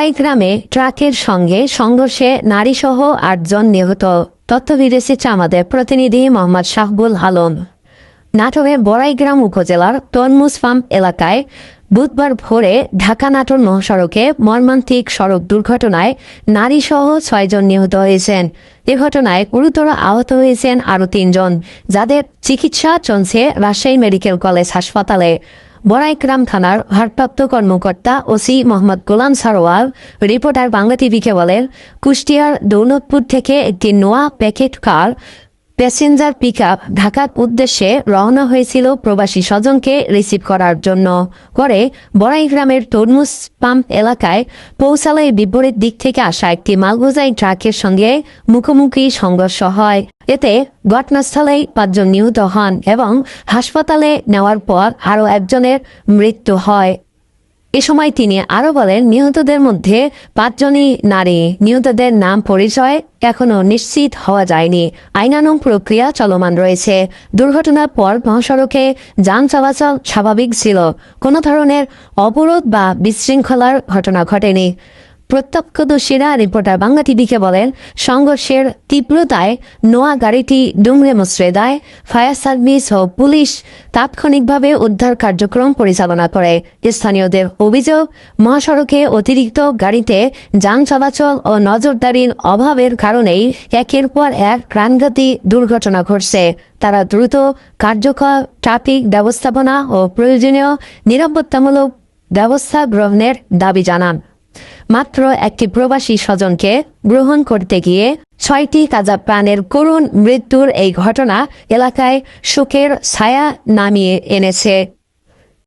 বড়াই গ্রামে ট্রাকের সঙ্গে সংঘর্ষে নারীসহ আটজন নিহত। তথ্য বিদেশিচ্ছে আমাদের প্রতিনিধি মোহাম্মদ শাহবুল আলম। নাটোরের বড়াইগ্রাম উপজেলার তরমুজ ফার্ম এলাকায় বুধবার ভোরে ঢাকা নাটোর মহাসড়কে মর্মান্তিক সড়ক দুর্ঘটনায় নারীসহ ছয়জন নিহত হয়েছেন। এ ঘটনায় গুরুতর আহত হয়েছেন আরও তিনজন, যাদের চিকিৎসা চলছে রাজশাহী মেডিকেল কলেজ হাসপাতালে। বড়াইগ্রাম থানার ভারপ্রাপ্ত কর্মকর্তা ওসি মোহাম্মদ গোলাম সারোয়াল রিপোর্টার বাংলা টিভিকে বলেন কুষ্টিয়ার দৌলতপুর থেকে একটি Noah packet car passenger pick ঢাকার উদ্দেশ্যে রওনা হয়েছিল প্রবাসী স্বজনকে রিসিভ করার জন্য। করে বড়াই গ্রামের তরমুজ পাম্প এলাকায় পৌঁছালে বিপরীত দিক থেকে আসা একটি মালগোজাই ট্রাকের সঙ্গে মুখোমুখি সংঘর্ষ হয়। এতে ঘটনাস্থলেই পাঁচজন নিহত হন এবং হাসপাতালে নেওয়ার পর আরও একজনের মৃত্যু হয়। এ সময় তিনি আরও বলেন, নিহতদের মধ্যে পাঁচজনই নারী, নিহতদের নাম পরিচয় এখনও নিশ্চিত হওয়া যায়নি। আইনানুম প্রক্রিয়া চলমান রয়েছে। দুর্ঘটনার পর মহাসড়কে যান চলাচল স্বাভাবিক ছিল। কোনো ধরনের অবরোধ বা বিশৃঙ্খলার ঘটনা ঘটেনি। প্রত্যক্ষদর্শীরা রিপোর্টার বাংলা টিভিকে বলেন, সংঘর্ষের তীব্রতায় নোয়া গাড়িটি ডুমরে মুচড়ে দেয়, ফায়ার সার্ভিস ও পুলিশ তাৎক্ষণিকভাবে উদ্ধার কার্যক্রম পরিচালনা করে। স্থানীয়দের অভিযোগ, মহাসড়কে অতিরিক্ত গাড়িতে যান চলাচল ও নজরদারির অভাবের কারণেই একের পর এক প্রাণঘাতী দুর্ঘটনা ঘটছে। তারা দ্রুত কার্যকর ট্রাফিক ব্যবস্থাপনা ও প্রয়োজনীয় নিরাপত্তামূলক ব্যবস্থা গ্রহণের দাবি জানান। মাত্র একটি প্রবাসী স্বজনকে গ্রহণ করতে গিয়ে ছয়টি কাজা প্রাণের করুণ মৃত্যুর এই ঘটনা এলাকায় শোকের ছায়া নামিয়ে এনেছে।